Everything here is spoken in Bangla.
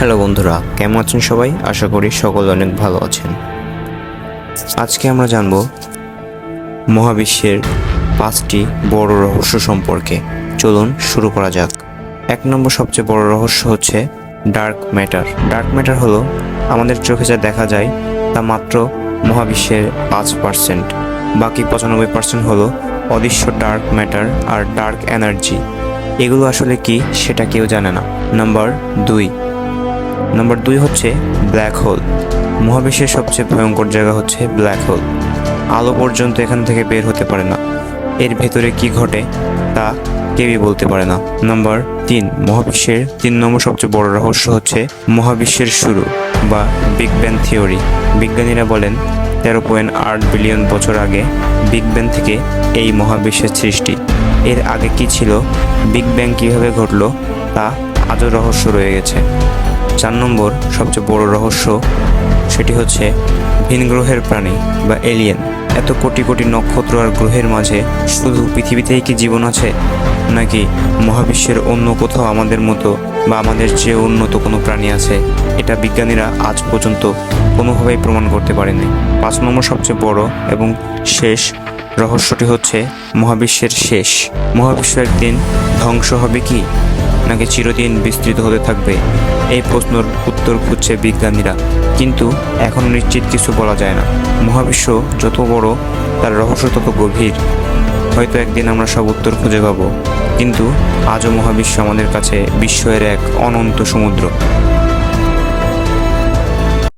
হ্যালো বন্ধুরা, কেমন আছেন সবাই? আশা করি সকল অনেক ভালো আছেন। আজকে আমরা জানব মহাবিশ্বের পাঁচটি বড় রহস্য সম্পর্কে। চলুন শুরু করা যাক। এক নম্বর সবচেয়ে বড় রহস্য হচ্ছে ডার্ক ম্যাটার। ডার্ক ম্যাটার হলো আমাদের চোখে যা দেখা যায়, তা মাত্র মহাবিশ্বের পাঁচ পার্সেন্ট। বাকি পঁচানব্বই পার্সেন্ট হলো অদৃশ্য ডার্ক ম্যাটার আর ডার্ক এনার্জি। এগুলো আসলে কি, সেটা কেউ জানে না। নাম্বার দুই নম্বর দুই হচ্ছে ব্ল্যাক হোল মহাবিশ্বের সবচেয়ে ভয়ঙ্কর জায়গা হচ্ছে ব্ল্যাক হোল আলো পর্যন্ত এখান থেকে বের হতে পারে না। এর ভেতরে কি ঘটে তা কেউই বলতে পারে না। নম্বর তিন, মহাবিশ্বের তিন নম্বর সবচেয়ে বড় রহস্য হচ্ছে মহাবিশ্বের শুরু বা বিগ ব্যাং থিওরি বিজ্ঞানীরা বলেন, তেরো পয়েন্ট আট বিলিয়ন বছর আগে বিগ ব্যাং থেকে এই মহাবিশ্বের সৃষ্টি। এর আগে কি ছিল? বিগ ব্যাং কীভাবে ঘটলো? তা আজও রহস্য রয়ে গেছে। চার নম্বর সবচেয়ে বড় রহস্য সেটি হচ্ছে ভিন গ্রহের প্রাণী বা এলিয়েন এত কোটি কোটি নক্ষত্র আর গ্রহের মাঝে শুধু পৃথিবীতেই কি জীবন আছে? নাকি মহাবিশ্বের অন্য কোথাও আমাদের মতো বা আমাদের চেয়ে উন্নত কোনো প্রাণী আছে? এটা বিজ্ঞানীরা আজ পর্যন্ত কোনোভাবেই প্রমাণ করতে পারেনি পাঁচ নম্বর সবচেয়ে বড় এবং শেষ রহস্যটি হচ্ছে মহাবিশ্বের শেষ। মহাবিশ্ব একদিন ধ্বংস হবে কি? নাকি চিরদিন বিস্তৃত হতে থাকবে। এই প্রশ্নের উত্তর খুঁজছে বিজ্ঞানীরা। কিন্তু এখন নিশ্চিত কিছু বলা যায় না। মহাবিশ্ব যত বড়, তার রহস্য তত গভীর। হয়তো একদিন আমরা সব উত্তর খুঁজে পাবো। কিন্তু আজও মহাবিশ্ব আমাদের কাছে বিশ্বের এক অনন্ত সমুদ্র।